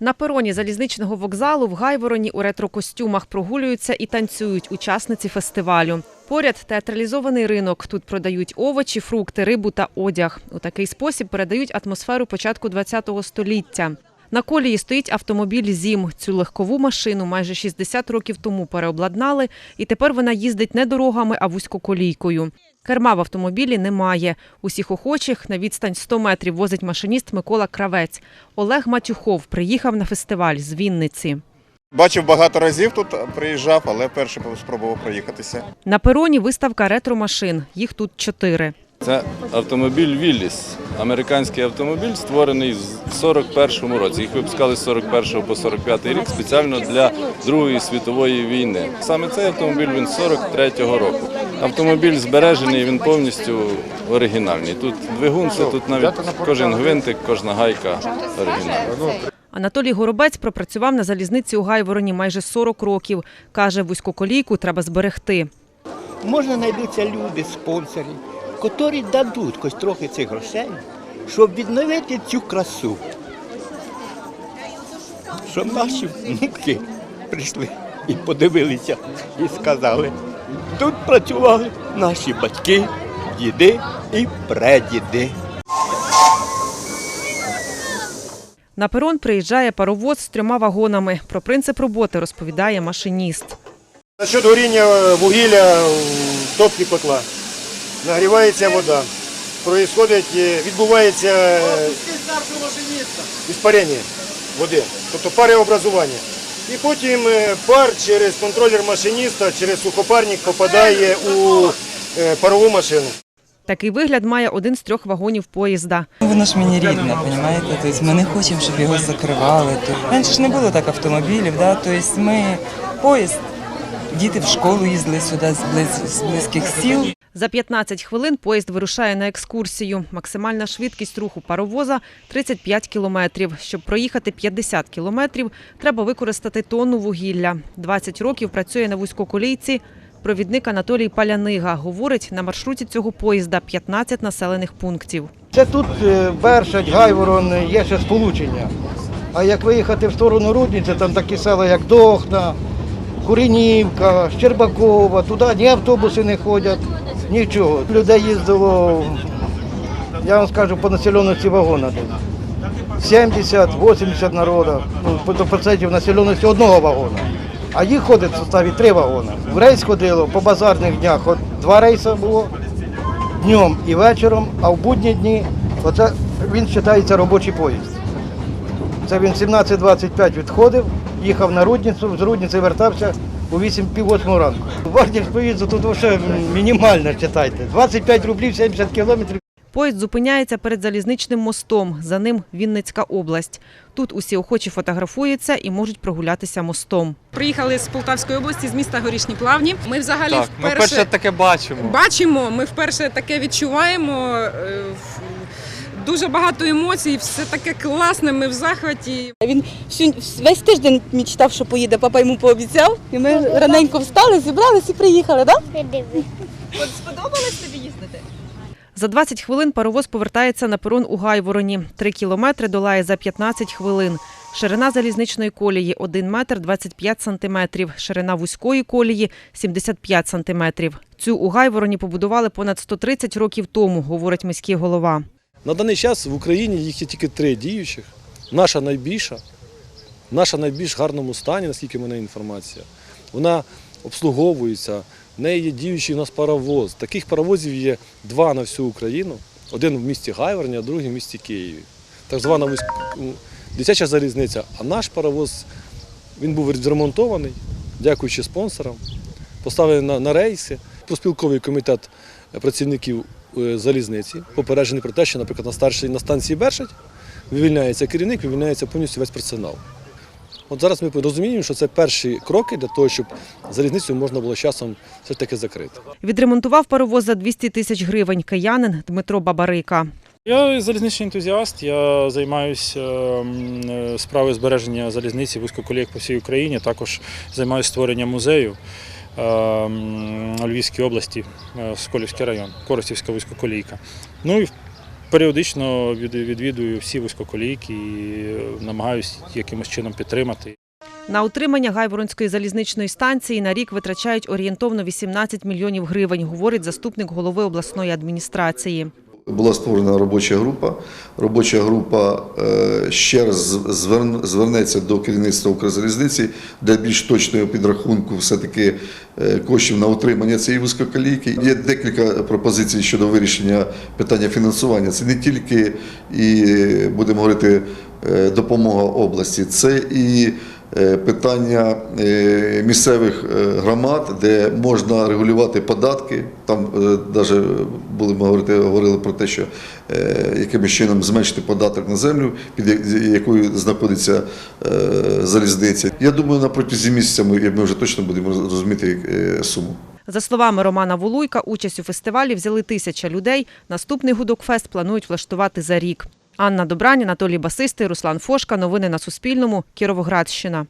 На пероні залізничного вокзалу в Гайвороні у ретро-костюмах прогулюються і танцюють учасниці фестивалю. Поряд театралізований ринок. Тут продають овочі, фрукти, рибу та одяг. У такий спосіб передають атмосферу початку ХХ століття. На колії стоїть автомобіль ЗІМ. Цю легкову машину майже 60 років тому переобладнали, і тепер вона їздить не дорогами, а вузькоколійкою. Керма в автомобілі немає. Усіх охочих на відстань 100 метрів возить машиніст Микола Кравець. Олег Матюхов приїхав на фестиваль з Вінниці. Бачив багато разів тут приїжджав, але перше спробував проїхатися. На пероні виставка ретро-машин. Їх тут чотири. Це автомобіль Вілліс. Американський автомобіль, створений в 41-му році. Їх випускали з 41 по 45 рік спеціально для Другої світової війни. Саме цей автомобіль він з 43-го року. Автомобіль збережений, він повністю оригінальний. Тут двигун, це тут навіть кожен гвинтик, кожна гайка оригінальна. Анатолій Горобець пропрацював на залізниці у Гайвороні майже 40 років. Каже, вузькоколійку треба зберегти. Можна знайдуться люди, спонсори, котрі дадуть хоч трохи цих грошей, щоб відновити цю красу. Щоб наші внуки прийшли і подивилися і сказали, тут працювали наші батьки, діди і прадіди. На перон приїжджає паровоз з трьома вагонами. Про принцип роботи розповідає машиніст. За горіння вугілля в топці котла нагрівається вода. Происходить, е, відбувається е, іспарення води, тобто пареобразування. І потім е, пар через контролер машиніста, через сухопарник попадає у парову машину. Такий вигляд має один з трьох вагонів поїзда. Воно ж мені рідне, розумієте? Тобто ми не хочемо, щоб його закривали. Раніше ж не було так автомобілів, да? тобто ми поїзд, діти в школу їздили сюди з близьких сіл. За 15 хвилин поїзд вирушає на екскурсію. Максимальна швидкість руху паровоза 35 кілометрів. Щоб проїхати 50 кілометрів, треба використати тонну вугілля. 20 років працює на вузькоколійці. Провідник Анатолій Палянига говорить, на маршруті цього поїзда 15 населених пунктів. Це тут е, Бершать, Гайворон, є ще сполучення. А як виїхати в сторону Рудниці, там такі села, як Дохна, Куренівка, Щербакова, туди ні автобуси не ходять, нічого. Людей їздило, я вам скажу, по населеності вагона десь. 70-80 народу, ну, до процентів населеності одного вагона. А їх ходить в составі три вагони. В рейс ходило по базарних днях, от два рейси було днем і вечором, а в будні дні оце він вважається робочий поїзд. Це він 17.25 відходив, їхав на Рудницю, з Рудниці вертався у 8 пів 8 ранку. Вартість поїзду тут вже мінімальна, читайте. 25 рублів 70 кілометрів. Поїзд зупиняється перед залізничним мостом. За ним Вінницька область. Тут усі охочі фотографуються і можуть прогулятися мостом. Приїхали з Полтавської області, з міста Горішні Плавні. Ми взагалі Так, ми вперше перше таке бачимо. бачимо, ми вперше таке відчуваємо. Дуже багато емоцій, все таке класне, ми в захваті. Він всю, весь тиждень мечтав, що поїде, папа йому пообіцяв. І ми раненько встали, зібрались і приїхали, так? За 20 хвилин паровоз повертається на перон у Гайвороні. Три кілометри долає за 15 хвилин. Ширина залізничної колії – 1 метр 25 сантиметрів. Ширина вузької колії – 75 сантиметрів. Цю у Гайвороні побудували понад 130 років тому, говорить міський голова. На даний час в Україні їх є тільки три діючих. Наша найбільша, наша найбільш гарному стані, наскільки в мене інформація. Вона обслуговується. В неї є діючий у нас паровоз. Таких паровозів є два на всю Україну. Один в місті Гайворні, а другий в місті Києві. Так звана дитяча залізниця. А наш паровоз він був відремонтований, дякуючи спонсорам, поставлений на, на рейси. Проспілковий комітет працівників е, залізниці попереджений про те, що, наприклад, на старшій на станції Бершать вивільняється керівник, вивільняється повністю весь персонал. От зараз ми розуміємо, що це перші кроки для того, щоб залізницю можна було часом все ж таки закрити. Відремонтував паровоз за 200 тисяч гривень киянин Дмитро Бабарика. Я залізничний ентузіаст. Я займаюся ем, е, справою збереження залізниці вузькоколійок по всій Україні. Також займаюся створенням музею у Львівській області, е, Сколівський район, Коростівська вузькоколійка. Ну і періодично від- відвідую всі вузькоколійки і е, намагаюся якимось чином підтримати. На утримання Гайворонської залізничної станції на рік витрачають орієнтовно 18 мільйонів гривень, говорить заступник голови обласної адміністрації. Була створена робоча група. Робоча група е, ще раз зверн- звернеться до керівництва Укрзалізниці для більш точного підрахунку все-таки е, коштів на утримання цієї вузькоколійки. Є декілька пропозицій щодо вирішення питання фінансування. Це не тільки і будемо говорити е, допомога області, це і питання е, місцевих е, громад, де можна регулювати податки. Там навіть були говорити, говорили про те, що е, якимось чином зменшити податок на землю, під якою знаходиться е, залізниця. Я думаю, на протязі місяця ми, ми вже точно будемо розуміти е, суму. За словами Романа Вулуйка, участь у фестивалі взяли тисяча людей. Наступний гудокфест планують влаштувати за рік. Анна Добрань, Анатолій Басистий, Руслан Фошка. Новини на Суспільному. Кіровоградщина.